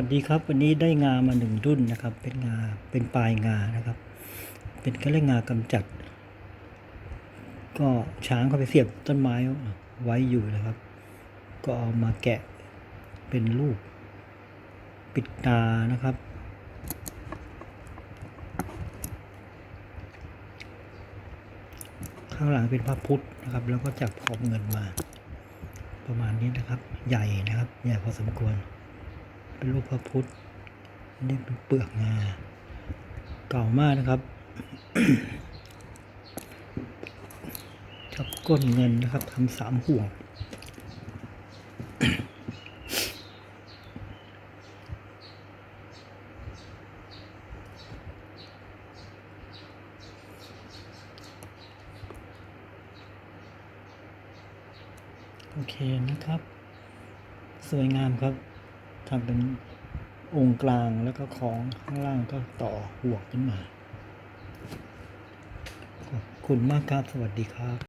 วัสดีครับ วันนี้ได้งามาหนึ่งรุ่นนะครับ เป็นงาเป็นปลายงานะครับ เป็นก็เรียกงากำจัด ก็ช้างเข้าไปเสียบต้นไม้ไว้อยู่นะครับ ก็เอามาแกะเป็นรูปปิดตานะครับ ข้างหลังเป็นพระพุทธนะครับ แล้วก็จับขอบเงินมา ประมาณนี้นะครับ ใหญ่นะครับใหญ่พอสมควร เป็นรูปพระพุทธนี่เป็นเปลือกงาเก่ามากนะครับจับก้นเงินนะครับทำสามห่วงโอเคนะครับ สวยงามครับ ทำเป็นองค์กลางแล้วก็ของข้างล่างก็ต่อห่วงขึ้นมา ขอบคุณมากครับ สวัสดีครับ